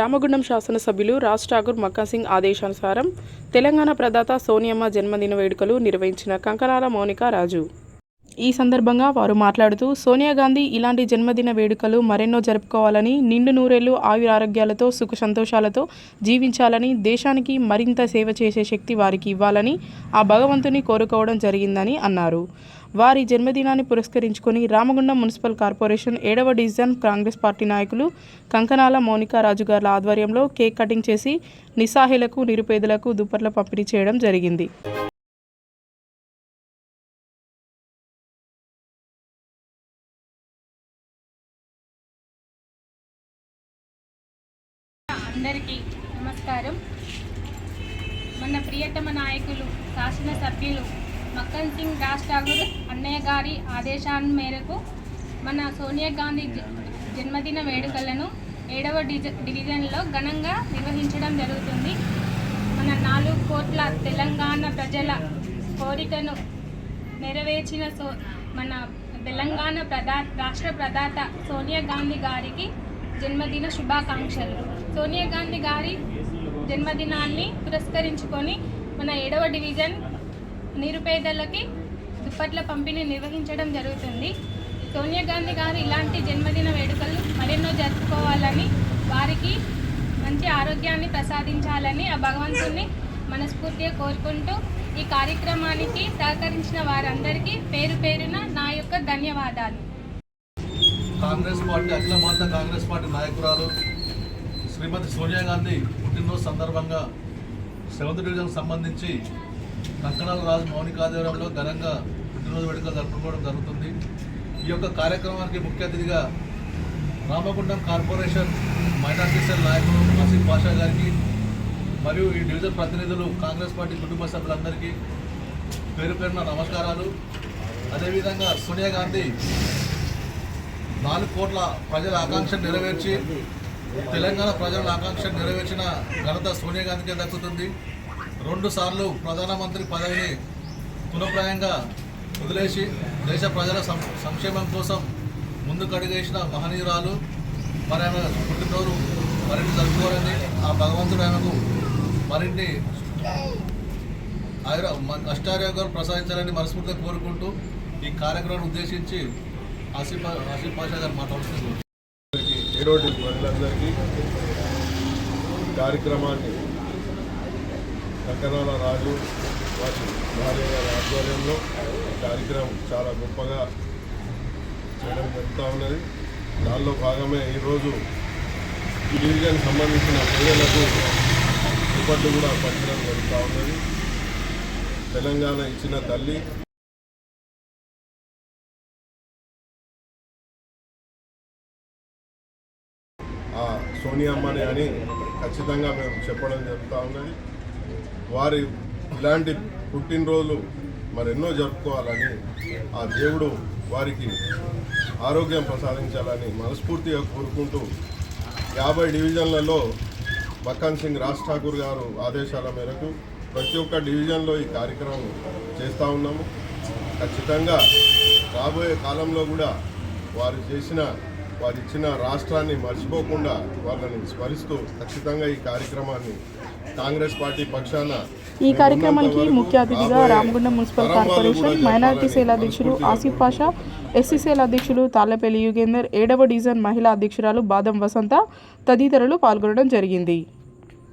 రామగుండం శాసనసభ్యులు రాజ్ ఠాకూర్ మక్కాసింగ్ ఆదేశానుసారం తెలంగాణ ప్రదాత సోనియమ్మ జన్మదిన వేడుకలు నిర్వహించిన కంకణాల మౌనిక రాజు. ఈ సందర్భంగా వారు మాట్లాడుతూ సోనియా గాంధీ ఇలాంటి జన్మదిన వేడుకలు మరెన్నో జరుపుకోవాలని నిండు నూరేళ్ళు ఆయురారోగ్యాలతో సుఖ సంతోషాలతో జీవించాలని దేశానికి మరింత సేవ చేసే శక్తి వారికి ఇవ్వాలని ఆ భగవంతుని కోరుకోవడం జరిగిందని అన్నారు. వారి జన్మదినాన్ని పురస్కరించుకొని రామగుండం మున్సిపల్ కార్పొరేషన్ ఏడవ డివిజన్ కాంగ్రెస్ పార్టీ నాయకులు కంకనాల మౌనికా రాజు గారి ఆధ్వర్యంలో కేక్ కటింగ్ చేసి నిస్సాహిలకు నిరుపేదలకు దుప్పట్ల పంపిణీ చేయడం జరిగింది. అందరికీ నమస్కారం. మన ప్రియతమ నాయకులు శాసనసభ్యులు మక్కన్ సింగ్ రాజ్ ఠాగూర్ అన్నయ్య గారి ఆదేశాల మేరకు మన సోనియా గాంధీ జ- జన్మదిన వేడుకలను ఏడవ డివిజన్లో ఘనంగా నిర్వహించడం జరుగుతుంది. మన నాలుగు కోట్ల తెలంగాణ ప్రజల కోరికను నెరవేర్చిన సో మన తెలంగాణ ప్రదా రాష్ట్ర ప్రదాత సోనియా గాంధీ గారికి జన్మదిన శుభాకాంక్షలు. సోనియా గాంధీ గారి జన్మదినాన్ని పురస్కరించుకొని మన ఏడవ డివిజన్ నిరుపేదలకి దుప్పట్ల పంపిణీ నిర్వహించడం జరుగుతుంది. సోనియా గాంధీ గారు ఇలాంటి జన్మదిన వేడుకలు మరెన్నో జరుపుకోవాలని వారికి మంచి ఆరోగ్యాన్ని ప్రసాదించాలని ఆ భగవంతుణ్ణి మనస్ఫూర్తిగా కోరుకుంటూ ఈ కార్యక్రమానికి సహకరించిన వారందరికీ పేరు పేరున నా యొక్క ధన్యవాదాలు. కాంగ్రెస్ పార్టీ అఖిల భారత కాంగ్రెస్ పార్టీ నాయకురాలు శ్రీమతి సోనియా గాంధీ పుట్టినరోజు సందర్భంగా సెవెంత్ డివిజన్కి సంబంధించి కంకణాల రాజు మౌనికాదేవరంలో ఘనంగా పుట్టినరోజు వేడుకలు జరుపుకోవడం జరుగుతుంది. ఈ యొక్క కార్యక్రమానికి ముఖ్య అతిథిగా రామగుండం కార్పొరేషన్ మైనార్టీ సెల్ నాయకులు ఆసిఫ్ పాషా గారికి మరియు ఈ డివిజన్ ప్రతినిధులు కాంగ్రెస్ పార్టీ కుటుంబ సభ్యులందరికీ పేరు పేరున నమస్కారాలు. అదేవిధంగా సోనియా గాంధీ నాలుగు కోట్ల ప్రజల ఆకాంక్ష నెరవేర్చి తెలంగాణ ప్రజల ఆకాంక్ష నెరవేర్చిన ఘనత సోనియా గాంధీకే దక్కుతుంది. రెండు సార్లు ప్రధానమంత్రి పదవిని తునప్రాయంగా వదిలేసి దేశ ప్రజల సం- సంక్షేమం కోసం ముందుకు అడిగేసిన మహనీయురాలు మరి ఆమె పుట్టినరోజు మరిన్ని జరుపుకోవాలని ఆ భగవంతుడు ఆమెకు మరిన్ని ఆయుర అష్టారోగ్యాలు ప్రసాదించాలని మనస్ఫూర్తిగా కోరుకుంటూ ఈ కార్యక్రమాన్ని ఉద్దేశించి ఆసిఫ్ ఆసిఫ్ పాషా గారు మాట్లాడుతున్నారు. ఈరోజు ప్రజలందరికీ కార్యక్రమాన్ని కంకనాల రాజు వారి భార్య గారి ఆధ్వర్యంలో కార్యక్రమం చాలా గొప్పగా చేయడం జరుగుతూ ఉన్నది. దానిలో భాగమే ఈరోజు ఈ డివిజన్ సంబంధించిన ప్రజలకు దుప్పట్లు కూడా పంచడం జరుగుతూ ఉన్నది. తెలంగాణ ఇచ్చిన తల్లి సోనియమ్మని అని ఖచ్చితంగా మేము చెప్పడం జరుగుతూ ఉన్నది. వారి ఇలాంటి పుట్టినరోజులు మరెన్నో జరుపుకోవాలని ఆ దేవుడు వారికి ఆరోగ్యం ప్రసాదించాలని మనస్ఫూర్తిగా కోరుకుంటూ యాభై డివిజన్లలో మక్కన్ సింగ్ రాజ్ ఠాకూర్ గారు ఆదేశాల మేరకు ప్రతి ఒక్క డివిజన్లో ఈ కార్యక్రమం చేస్తూ ఉన్నాము. ఖచ్చితంగా రాబోయే కాలంలో కూడా వారు చేసిన వారు ఇచ్చిన రాష్ట్రాన్ని మర్చిపోకుండా వాళ్ళని స్మరిస్తూ ఖచ్చితంగా ఈ కార్యక్రమాన్ని కాంగ్రెస్ పార్టీ పక్షాన ఈ కార్యక్రమానికి ముఖ్య అతిథిగా Ramagundam municipal corporation minority cell అధ్యక్షులు ఆసిఫ్ పాషా ఎస్సీ సేల్ అధ్యక్షులు తాళ్ళపల్లి యుగేందర్ ఏడవ డివిజన్ మహిళా అధ్యక్షురాలు బాదం వసంత తదితరులు పాల్గొనడం జరిగింది.